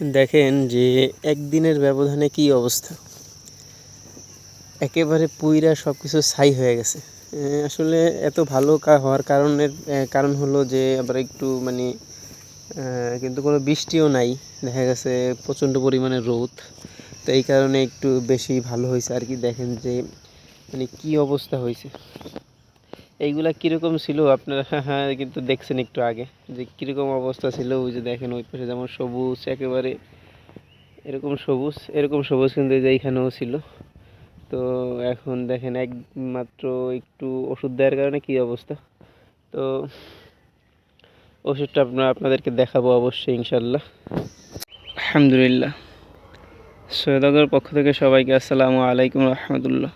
দেখেন যে একদিনের ব্যবধানে কি অবস্থা? একেবারে পুইরা সব কিছু ছাই হয়ে গেছে। আসলে এত ভালো হওয়ার কারণের কারণ হলো যে আবার একটু মানে কিন্তু কোনো বৃষ্টিও নাই। দেখা গেছে প্রচণ্ড পরিমাণে রোদ। তো এই কারণে একটু বেশি ভালো হয়েছে আর কি। দেখেন যে মানে কি অবস্থা হয়েছে। এইগুলা কীরকম ছিল? আপনারা হ্যাঁ কিন্তু দেখছেন একটু আগে যে কীরকম অবস্থা ছিল, ওই যে দেখেন ওই পাশে যেমন সবুজ, একেবারে এরকম সবুজ এরকম সবুজ কিন্তু যে এইখানেও ছিল। তো এখন দেখেন একমাত্র একটু ওষুধ দেওয়ার কারণে কী অবস্থা? তো ওষুধটা আপনার, আপনাদেরকে দেখাবো অবশ্যই ইনশাল্লাহ আলহামদুলিল্লাহ। সৈয়দগর পক্ষ থেকে সবাইকে আসসালামু আলাইকুম রহমতুল্লাহ।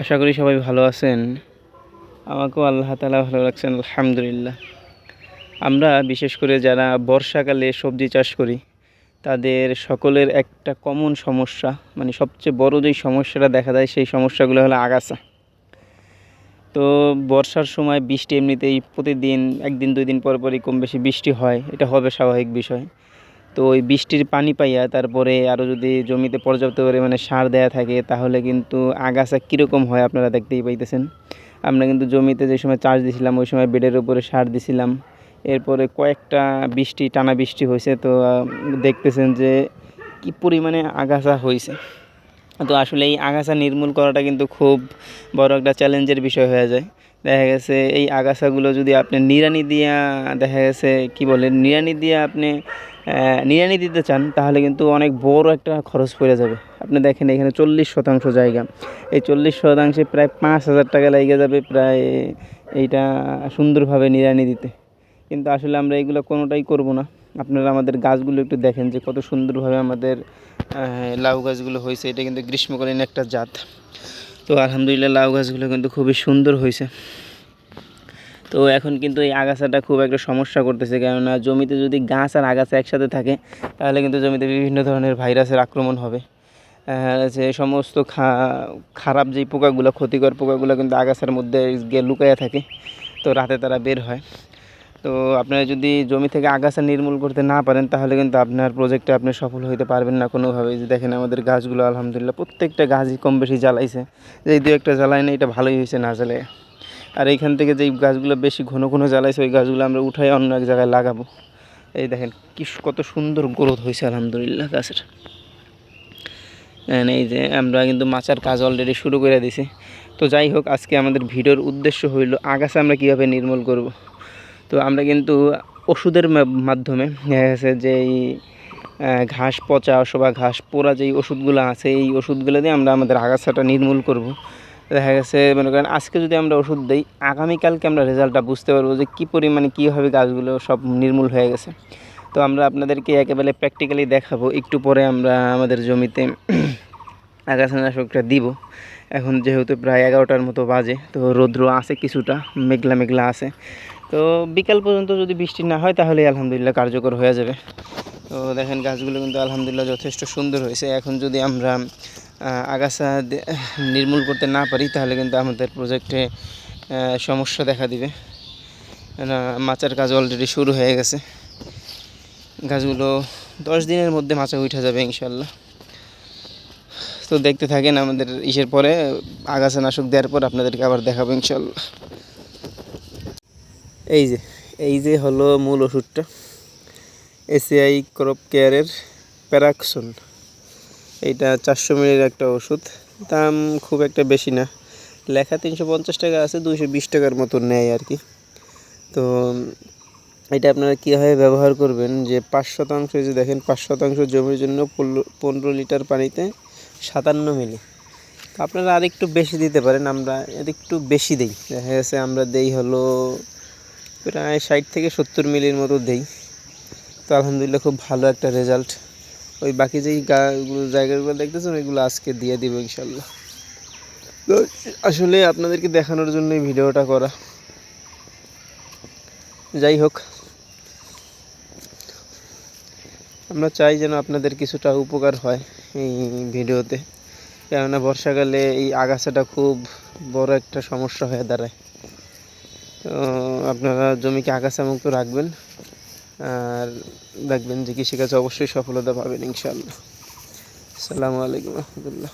আশা করি সবাই ভালো আছেন। আমাকেও আল্লাহ তালা ভালো রাখছেন, আলহামদুলিল্লাহ। আমরা বিশেষ করে যারা বর্ষাকালে সবজি চাষ করি, তাদের সকলের একটা কমন সমস্যা মানে সবচেয়ে বড় যেই সমস্যাটা দেখা যায়, সেই সমস্যাগুলো হলো আগাছা। তো বর্ষার সময় বৃষ্টি এমনিতেই প্রতিদিন, একদিন, দুই দিন পর পরই কম বেশি বৃষ্টি হয়, এটা হবে স্বাভাবিক বিষয়। তো ওই বৃষ্টির পানি পাইয়া তারপরে আরও যদি জমিতে পর্যাপ্ত পরিমাণে সার দেয়া থাকে, তাহলে কিন্তু আগাছা কীরকম হয় আপনারা দেখতেই পাইতেছেন। আমরা কিন্তু জমিতে যে সময় চাষ দিছিলাম, ওই সময় বেডের উপরে সার দিছিলাম। এরপরে কয়েকটা বৃষ্টি, টানা বৃষ্টি হয়েছে, তো দেখতেছেন যে কি পরিমাণে আগাছা হয়েছে। তো আসলে এই আগাছা নির্মূল করাটা কিন্তু খুব বড় একটা চ্যালেঞ্জের বিষয় হয়ে যায়। দেখা গেছে, এই আগাছাগুলো যদি আপনি নিড়ানি দিয়া, দেখা গেছে, কি বলে, নিড়ানি দিয়ে আপনি নিড়ানি দিতে চান, তাহলে কিন্তু অনেক বড় একটা খরচ পড়ে যাবে। আপনি দেখেন এখানে চল্লিশ শতাংশ জায়গা। এই চল্লিশ শতাংশে প্রায় পাঁচ হাজার টাকা লেগে যাবে প্রায় এইটা সুন্দরভাবে নিড়ানি দিতে। কিন্তু আসলে আমরা এগুলো কোনোটাই করব না। আপনারা আমাদের গাছগুলো একটু দেখেন যে কত সুন্দরভাবে আমাদের লাউ গাছগুলো হয়েছে। এটা কিন্তু গ্রীষ্মকালীন একটা জাত। তো আলহামদুলিল্লাহ লাউ গাছগুলো কিন্তু খুবই সুন্দর হয়েছে। তো এখন কিন্তু এই আগাছাটা খুব একটা সমস্যা করতেছে, কেননা জমিতে যদি গাছ আর আগাছা একসাথে থাকে, তাহলে কিন্তু জমিতে বিভিন্ন ধরনের ভাইরাসের আক্রমণ হবে। যে সমস্ত খারাপ যেই পোকাগুলো, ক্ষতিকর পোকাগুলো কিন্তু আগাছার মধ্যে গিয়ে লুকায়া থাকে, তো রাতে তারা বের হয়। তো আপনারা যদি জমি থেকে আগাছা নির্মূল করতে না পারেন, তাহলে কিন্তু আপনার প্রজেক্টে আপনি সফল হইতে পারবেন না কোনোভাবে যে দেখেন আমাদের গাছগুলো আলহামদুলিল্লাহ প্রত্যেকটা গাছই কম বেশি জ্বালাইছে। যে দু একটা জ্বালায় না, এটা ভালোই হয়েছে না জ্বালায় আর এইখান থেকে যেই গাছগুলো বেশি ঘন ঘন জ্বালাইছে, ওই গাছগুলো আমরা উঠাই অন্য এক জায়গায় লাগাবো। এই দেখেন, কি কত সুন্দর গ্রোথ হয়েছে, আলহামদুলিল্লাহ গাছের। এই যে আমরা কিন্তু মাচার কাজ অলরেডি শুরু করে দিছি। তো যাই হোক, আজকে আমাদের ভিডিওর উদ্দেশ্য হইল আগাছা আমরা কীভাবে নির্মূল করব। তো আমরা কিন্তু ওষুধের মাধ্যমে, দেখা গেছে যে এই ঘাস পচা অথবা ঘাস পোড়া যেই ওষুধগুলো আছে, এই ওষুধগুলো দিয়ে আমরা আমাদের আগাছাটা নির্মূল করব। দেখা গেছে, মনে করেন আজকে যদি আমরা ওষুধ দিই, আগামীকালকে আমরা রেজাল্টটা বুঝতে পারব যে কী পরিমাণে কীভাবে গাছগুলো সব নির্মূল হয়ে গেছে। তো আমরা আপনাদেরকে একেবারে প্র্যাকটিক্যালি দেখাবো, একটু পরে আমরা আমাদের জমিতে আগাছানাশকটা দিব। এখন যেহেতু প্রায় এগারোটার মতো বাজে, তো রৌদ্র আছে কিছুটা, মেঘলা মেঘলা আছে। তো বিকাল পর্যন্ত যদি বৃষ্টি না হয়, তাহলে আলহামদুলিল্লাহ কার্যকর হয়ে যাবে। তো দেখেন গাছগুলো কিন্তু আলহামদুলিল্লাহ যথেষ্ট সুন্দর হয়েছে। এখন যদি আমরা আগাছা নির্মূল করতে না পারি, তাহলে কিন্তু আমাদের প্রজেক্টে সমস্যা দেখা দিবে। মাচার কাজ অলরেডি শুরু হয়ে গেছে। গাছগুলো দশ দিনের মধ্যে মাচা উঠে যাবে ইনশাল্লাহ তো দেখতে থাকেন আমাদের ইসের পরে আগাছা নাশক দেওয়ার পর আপনাদেরকে আবার দেখাবো ইনশাল্লাহ এই যে এই যে হলো মূল ওষুধটা। এসিআই ক্রপ কেয়ারের প্যারাক্সন। এইটা চারশো মিলির একটা ওষুধ। দাম খুব একটা বেশি না। লেখা তিনশো পঞ্চাশ টাকা আছে, দুইশো বিশ টাকার মতো নেয় আর কি। তো, এটা আপনারা কীভাবে ব্যবহার করবেন? যে পাঁচ শতাংশ যে দেখেন, পাঁচ শতাংশ জমির জন্য পনেরো লিটার পানিতে সাতান্ন মিলি। আপনারা আর একটু বেশি দিতে পারেন, আমরা এর একটু বেশি দেই। দেখা গেছে আমরা দেই হলো প্রায় ষাট থেকে সত্তর মিলির মতো দেই। তো আলহামদুলিল্লাহ খুব ভালো একটা রেজাল্ট। ওই বাকি যেই গাগুলো, জায়গাগুলো দেখতেছেন, ওইগুলো আজকে দিয়ে দিব ইনশাল্লাহ। তো আসলে আপনাদেরকে দেখানোর জন্য ভিডিওটা করা। যাই হোক, আমরা চাই যেন আপনাদের কিছুটা উপকার হয় এই ভিডিওতে। কেননা বর্ষাকালে এই আগাছাটা খুব বড় একটা সমস্যা হয়ে দাঁড়ায়। তো আপনারা জমিকে আগাছা মুক্ত রাখবেন। আর দেখবেন যে কৃষিকাজে অবশ্যই সফলতা পাবেন ইনশাল্লাহ আসসালামু আলাইকুম রহমতুল্লাহ।